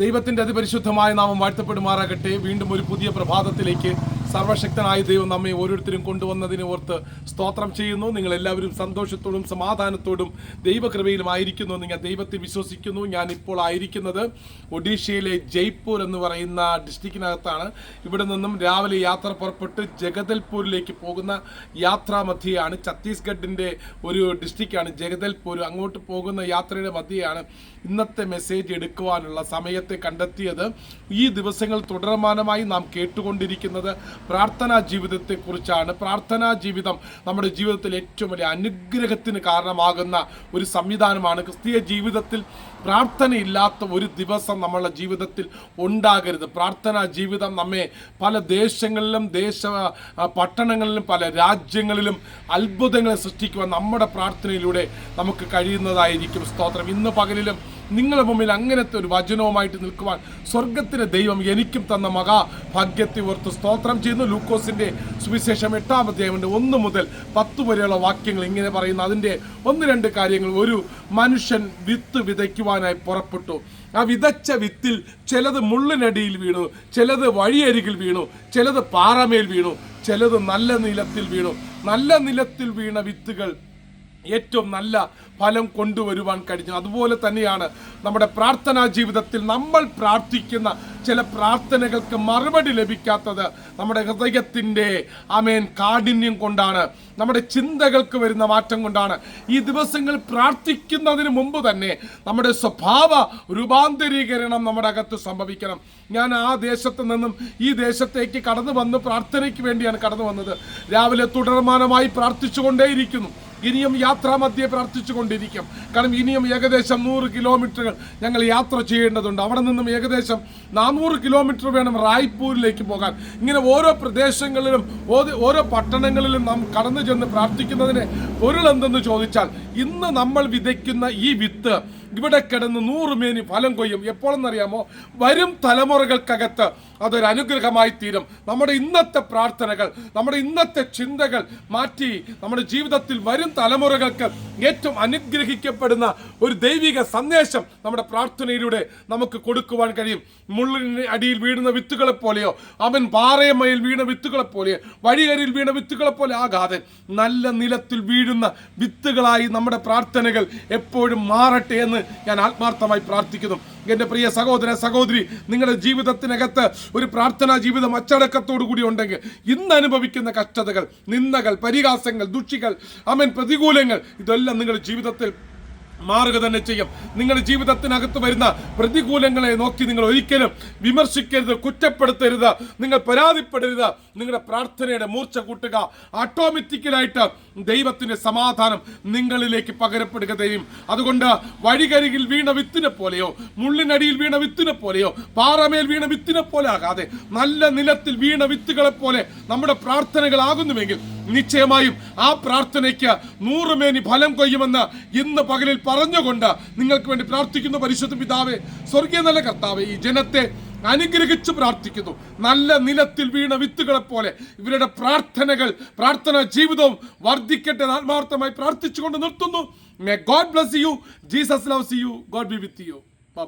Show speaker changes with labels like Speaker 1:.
Speaker 1: ദൈവത്തിന്റെ അതിപരിശുദ്ധമായ നാമം വാഴ്ത്തപ്പെടുമാറാകട്ടെ. വീണ്ടും ഒരു പുതിയ പ്രഭാതത്തിലേക്ക് സർവശക്തനായ ദൈവം നമ്മെ ഓരോരുത്തരും കൊണ്ടുവന്നതിനെ ഓർത്ത് സ്തോത്രം ചെയ്യുന്നു. നിങ്ങൾ എല്ലാവരും സന്തോഷത്തോടും സമാധാനത്തോടും ദൈവകൃപയിലും ആയിരിക്കുന്നു എന്ന് ഞാൻ ദൈവത്തിൽ വിശ്വസിക്കുന്നു. ഞാൻ ഇപ്പോൾ ആയിരിക്കുന്നത് ഒഡീഷയിലെ ജയ്പൂർ എന്ന് പറയുന്ന ഡിസ്ട്രിക്റ്റിനകത്താണ്. ഇവിടെ നിന്നും രാവിലെ യാത്ര പുറപ്പെട്ട് ജഗദൽപൂരിലേക്ക് പോകുന്ന യാത്രാമധ്യയാണ് ഛത്തീസ്ഗഡിന്റെ ഒരു ഡിസ്ട്രിക്റ്റാണ് ജഗദൽപൂർ. അങ്ങോട്ട് പോകുന്ന യാത്രയുടെ മധ്യയാണ് ഇന്നത്തെ മെസ്സേജ് എടുക്കുവാനുള്ള സമയത്തെ കണ്ടെത്തിയത്. ഈ ദിവസങ്ങൾ തുടർമാനമായി നാം കേട്ടുകൊണ്ടിരിക്കുന്നത് പ്രാർത്ഥനാ ജീവിതത്തെക്കുറിച്ചാണ്. പ്രാർത്ഥനാ ജീവിതം നമ്മുടെ ജീവിതത്തിൽ ഏറ്റവും വലിയ അനുഗ്രഹത്തിന് കാരണമാകുന്ന ഒരു സംവിധാനമാണ്. ക്രിസ്തീയ ജീവിതത്തിൽ പ്രാർത്ഥനയില്ലാത്ത ഒരു ദിവസം നമ്മളുടെ ജീവിതത്തിൽ ഉണ്ടാകരുത്. പ്രാർത്ഥനാ ജീവിതം നമ്മെ പല ദേശങ്ങളിലും ദേശ പട്ടണങ്ങളിലും പല രാജ്യങ്ങളിലും അത്ഭുതങ്ങളെ സൃഷ്ടിക്കുവാൻ നമ്മുടെ പ്രാർത്ഥനയിലൂടെ നമുക്ക് കഴിയുന്നതായിരിക്കും. സ്തോത്രം. ഇന്ന് പകലിലും നിങ്ങളുടെ മുമ്പിൽ അങ്ങനത്തെ ഒരു വചനവുമായിട്ട് നിൽക്കുവാൻ സ്വർഗത്തിലെ ദൈവം എനിക്കും തന്ന മകാ ഭാഗ്യത്തെ ഓർത്ത് സ്തോത്രം ചെയ്യുന്നു. ലൂക്കോസിന്റെ സുവിശേഷം എട്ടാം അധ്യായമുണ്ട് ഒന്ന് മുതൽ പത്ത് വരെയുള്ള വാക്യങ്ങൾ ഇങ്ങനെ പറയുന്നു. അതിന്റെ ഒന്ന് രണ്ട് കാര്യങ്ങൾ. ഒരു മനുഷ്യൻ വിത്ത് വിതയ്ക്കുവാനായി പുറപ്പെട്ടു. ആ വിതച്ച വിത്തിൽ ചിലത് മുള്ളിനടിയിൽ വീണു ചിലത് വഴിയരികിൽ വീണു ചിലത് പാറമേൽ വീണു ചിലത് നല്ല നിലത്തിൽ വീണു. നല്ല നിലത്തിൽ വീണ വിത്തുകൾ ഏറ്റവും നല്ല ഫലം കൊണ്ടുവരുവാൻ കഴിഞ്ഞു അതുപോലെ തന്നെയാണ് നമ്മുടെ പ്രാർത്ഥനാ ജീവിതത്തിൽ നമ്മൾ പ്രാർത്ഥിക്കുന്ന ചില പ്രാർത്ഥനകൾക്ക് മറുപടി ലഭിക്കാത്തത് നമ്മുടെ ഹൃദയത്തിന്റെ അമേൻ കാഠിന്യം കൊണ്ടാണ്. നമ്മുടെ ചിന്തകൾക്ക് വരുന്ന മാറ്റം കൊണ്ടാണ്. ഈ ദിവസങ്ങൾ പ്രാർത്ഥിക്കുന്നതിന് മുമ്പ് തന്നെ നമ്മുടെ സ്വഭാവ രൂപാന്തരീകരണം നമ്മുടെ അകത്ത് സംഭവിക്കണം. ഞാൻ ആ ദേശത്ത് നിന്നും ഈ ദേശത്തേക്ക് കടന്നു വന്ന് പ്രാർത്ഥനയ്ക്ക് വേണ്ടിയാണ് കടന്നു വന്നത്. രാവിലെ തുടർമാനമായി പ്രാർത്ഥിച്ചുകൊണ്ടേയിരിക്കുന്നു. ഇനിയും യാത്രാമധ്യേ പ്രാർത്ഥിച്ചു കൊണ്ടിരിക്കും കാരണം ഇനിയും ഏകദേശം നൂറ് കിലോമീറ്ററുകൾ ഞങ്ങൾ യാത്ര ചെയ്യേണ്ടതുണ്ട്. അവിടെ നിന്നും ഏകദേശം നാനൂറ് കിലോമീറ്റർ വേണം റായ്പൂരിലേക്ക് പോകാൻ. ഇങ്ങനെ ഓരോ പ്രദേശങ്ങളിലും ഓരോ- പട്ടണങ്ങളിലും നാം കടന്നു ചെന്ന് പ്രാർത്ഥിക്കുന്നതിന് പൊരുളെന്തെന്ന് ചോദിച്ചാൽ ഇന്ന് നമ്മൾ വിതയ്ക്കുന്ന ഈ വിത്ത് ഇവിടെ കിടന്ന് നൂറുമേനി ഫലം കൊയ്യും. എപ്പോഴെന്നറിയാമോ? വരും തലമുറകൾക്കകത്ത് അതൊരു അനുഗ്രഹമായി തീരും. നമ്മുടെ ഇന്നത്തെ പ്രാർത്ഥനകൾ നമ്മുടെ ഇന്നത്തെ ചിന്തകൾ മാറ്റി നമ്മുടെ ജീവിതത്തിൽ വരും തലമുറകൾക്ക് ഏറ്റവും അനുഗ്രഹിക്കപ്പെടുന്ന ഒരു ദൈവിക സന്ദേശം നമ്മുടെ പ്രാർത്ഥനയിലൂടെ നമുക്ക് കൊടുക്കുവാൻ കഴിയും. മുള്ളിന് അടിയിൽ വീഴുന്ന വിത്തുകളെ പോലെയോ അവൻ പാറയമയിൽ വീണ വിത്തുകളെ പോലെയോ വഴിയരിൽ വീണ വിത്തുകളെ പോലെ ആകാതെ നല്ല നിലത്തിൽ വീഴുന്ന വിത്തുകളായി നമ്മുടെ പ്രാർത്ഥനകൾ എപ്പോഴും മാറട്ടെ എന്ന് ഞാൻ ആത്മാർത്ഥമായി പ്രാർത്ഥിക്കുന്നു. എന്റെ പ്രിയ സഹോദര സഹോദരി നിങ്ങളുടെ ജീവിതത്തിനകത്ത് ഒരു പ്രാർത്ഥനാ ജീവിതം അച്ചടക്കത്തോടു കൂടി ഉണ്ടെങ്കിൽ ഇന്ന് അനുഭവിക്കുന്ന കഷ്ടതകൾ നിന്ദകൾ പരിഹാസങ്ങൾ ദുഷികൾ അമൻ പ്രതികൂലങ്ങൾ ഇതെല്ലാം നിങ്ങളുടെ ജീവിതത്തിൽ മാറുക തന്നെ ചെയ്യും. നിങ്ങളുടെ ജീവിതത്തിനകത്ത് വരുന്ന പ്രതികൂലങ്ങളെ നോക്കി നിങ്ങൾ ഒരിക്കലും വിമർശിക്കരുത് കുറ്റപ്പെടുത്തരുത് നിങ്ങൾ പരാതിപ്പെടരുത്. നിങ്ങളുടെ പ്രാർത്ഥനയുടെ മൂർച്ച കൂട്ടുക. ഓട്ടോമാറ്റിക്കലായിട്ട് ദൈവത്തിന്റെ സമാധാനം നിങ്ങളിലേക്ക് പകരപ്പെടുക തരും അതുകൊണ്ട് വഴികരികിൽ വീണ വിത്തിനെ പോലെയോ മുള്ളിനടിയിൽ വീണ വിത്തിനെ പോലെയോ പാറമേൽ വീണ വിത്തിനെ പോലെ ആകാതെ നല്ല നിലത്തിൽ വീണ വിത്തുകളെ പോലെ നമ്മുടെ പ്രാർത്ഥനകളാകുന്നുവെങ്കിൽ നിശ്ചയമായും ആ പ്രാർത്ഥനയ്ക്ക് നൂറുമേനി ഫലം കൊയ്യുമെന്ന് ഇന്ന് പകലിൽ പറഞ്ഞുകൊണ്ട് നിങ്ങൾക്ക് വേണ്ടി പ്രാർത്ഥിക്കുന്നു പരിശുദ്ധ പിതാവേ. സ്വർഗീയ നല്ല കർത്താവ് ഈ ജനത്തെ അനുഗ്രഹിച്ച് പ്രാർത്ഥിക്കുന്നു. നല്ല നിലത്തിൽ വീണ വിത്തുകളെ പോലെ ഇവരുടെ പ്രാർത്ഥനകൾ പ്രാർത്ഥനാ ജീവിതവും വർദ്ധിക്കട്ടെ ആത്മാർത്ഥമായി പ്രാർത്ഥിച്ചുകൊണ്ട് നിർത്തുന്നു. May God bless you Jesus loves you God be with you